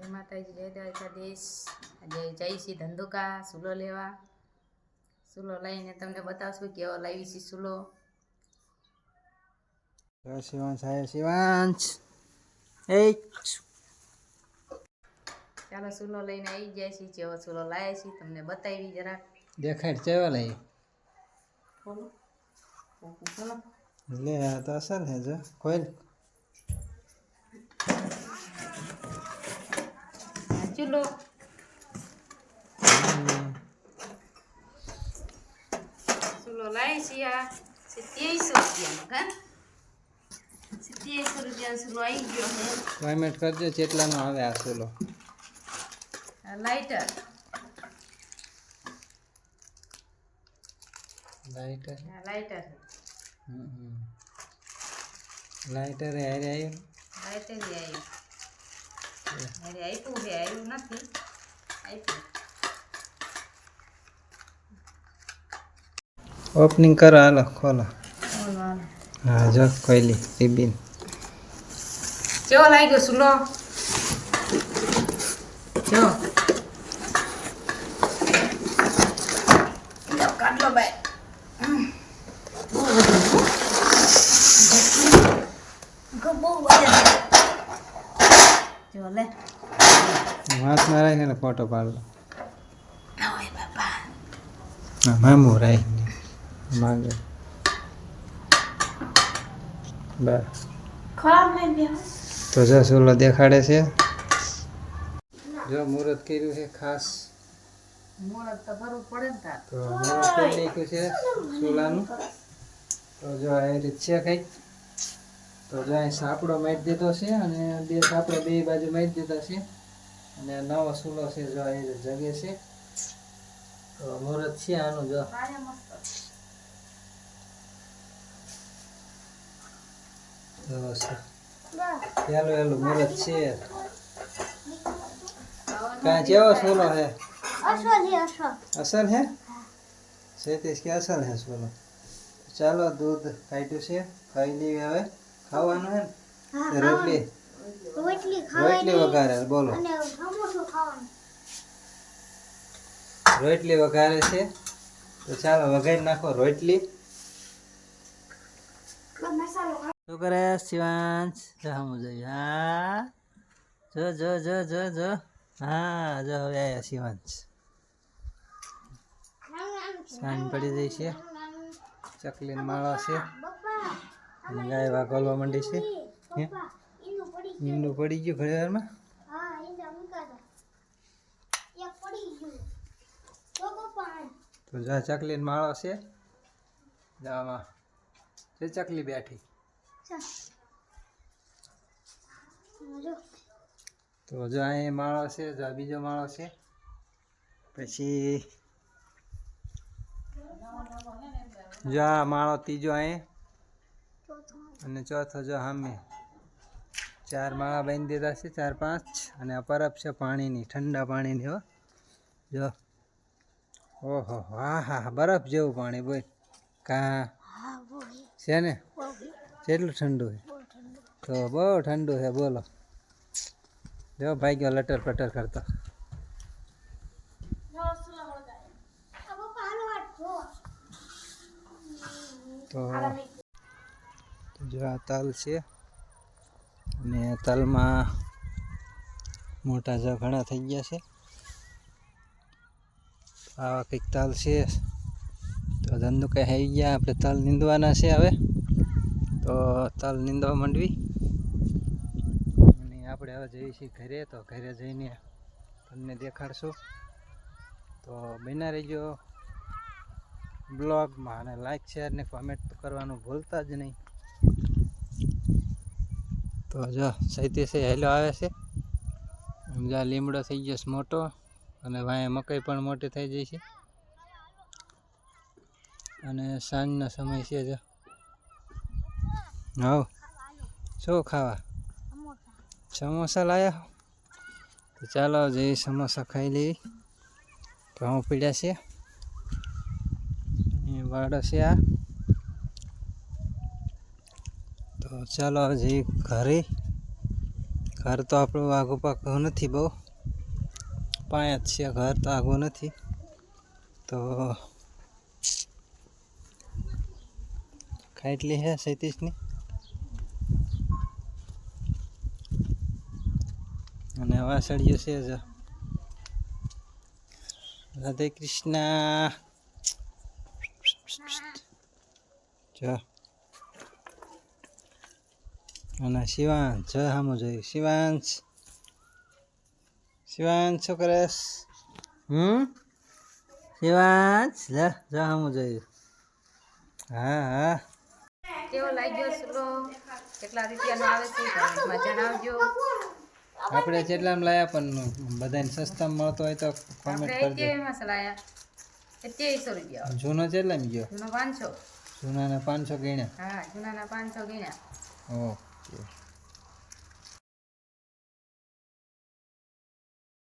જય માતાજી જય દ્વારકાધીશ આજે જઈશી ધંધુકા સૂલો લેવા. સૂલો લઈને તમને બતાવશું કેવો લાવી છે સૂલો. શિવાંશ આય શિવાંશ એ ચાલો સૂલો લઈને આવી જાય છે જેવો સૂલો લાવ્યા છે તમને બતાવી જરાક દેખાડ લઈ ખોલો. ખોલો. લે આ તો અસલ હે જો. ખોલ. ચૂલો. સૂલો લાવી છીએ આ સિત્યાવીસો રૂપિયાનો કા? સિત્યાવીસો રૂપિયાનો સૂલો આવી ગયો છે પેમેન્ટ કરજો કેટલાનો આવે આ સોલો આ લાઇટર લાઇટર લાઇટર લાઇટર હારે આવ્યું લાઇટર આવ્યું અરે આપ્યું છે આવ્યું નથી. આપ્યું ઓપનિંગ કરો હાલો ખોલો. હા જો ખોલી રિબિન જો લાગ્યો સુલો જો લો, કાઢ લો બાય હમ. બહુ વજન, હો. ગો, બહુ વજન. જો ના રાખે ને ફોટો પાડલો મામું રાખીને માંગે. બસ. તો જો સોલો દેખાડે છે. જો મુહૂર્ત કર્યું છે ખાસ. મુહૂર્ત તો ભરવું પડે ને તો મુહૂર્ત કરી નાખ્યું છે સોલાનું. તો જો આ રીત છે કંઈક. તો જો અહીં સાપડો મારી દીધો છે અને બે સાપડો બે બાજુ મારી દીધા છે. અને નવો સૂલો છે જો અહીં જગે છે. તો મુહૂર્ત છે આનું જો. હેલો પહેલું મુહૂર્ત છે. કાંઈ કેવો સોલો છે? અસલ હે? સૈતીસ કે અસલ હે સોલો? ચાલો દૂધ કાઢ્યું છે. ખાઈ લઈએ હવે. ખાવાનું હે ને? રોટલી? રોટલી વઘારે બોલો. રોટલી વઘારે છે. તો ચાલો વઘારી નાખો રોટલી. શું કરે શિવાંશ? જો હમ જોઈએ હા? જો જો જો જો જો. હા જો હવે આયા શિવાંશ. સાંજ પડી જાય છે. ચકલીનો માળો છે. અને ગાય વાગોલવા માંડી છે ઈંડું પડી ગયું ઘણી વારમાં તો જા ચકલી માળો છે. જામાં જે ચકલી બેઠી. તો જો અહીં માળો છે, જો બીજો માળો છે. પછી જો આ માળો ત્રીજો અહીં અને ચોથો જો હામે ચાર માળા બાંધી દીધા છે, ચાર પાંચ. અને આ પરબ છે પાણીની, ઠંડા પાણીની હો. જો. ઓહો, હા હા બરફ જેવું પાણી બોલ. કા? છે ને? કેટલું ઠંડુ છે? તો બહુ ઠંડુ છે, બોલો. જો ભાઈ ગયો લટર પટર કરતો. તો જો આ તલ છે. અને તલમાં મોટા જ ઘણા થઈ ગયા છે. આવા કંઈક તલ છે. તો ધંધો કંઈ આવી ગયા? આપણે તલ નીંદવાના છે હવે. તો તલ નીંદવા માંડવી. અને આપણે હવે જઈએ છીએ ઘરે. તો ઘરે જઈને તમને દેખાડશું. તો બના રહેજો બ્લોગમાં. અને લાઈક શેર ને કોમેન્ટ કરવાનું ભૂલતા જ નહીં. તો જો સૈતી સે હેલો આવે છે. જા લીમડો થઈ ગયો મોટો અને વાંહે મકાઈ પણ મોટી થઈ જાય છે. અને સાંજનો સમય છે જો. હવ, શું ખાવા? સમોસા લાયા તો ચાલો જઈ સમોસા ખાઈ લઈ ઘઉં પીડ્યા છે. વાડો છે આ. ચાલો હજી ઘરે. ઘર તો આપણું આગું પાકું નથી બહુ. પાંચ છે, ઘર તો આગું નથી. તો ખાટલી છે સૈતીસની અને વાસળીઓ છે જ. રાધે કૃષ્ણ. જો. અને શિવાંશ જ સામું જોયું શિવાંશ શિવાંશ શું કરેશ હમ શિવાંશ લે જો સામું જોયું હા હા કેવો લાગ્યો સુલો કેટલા રૂપિયાનો આવે છે જણાવજો આપણે જેટલામાં લાયા પણ બધાને સસ્તામાં મળતો હોય તો કોમેન્ટ કરજો અત્યાવીસો રૂપિયા જૂનો કેટલામાં ગયો જૂનો પાંચસો જૂનાને પાંચસો ગણ્યા હા જૂનાના પાંચસો ગણ્યા Yeah.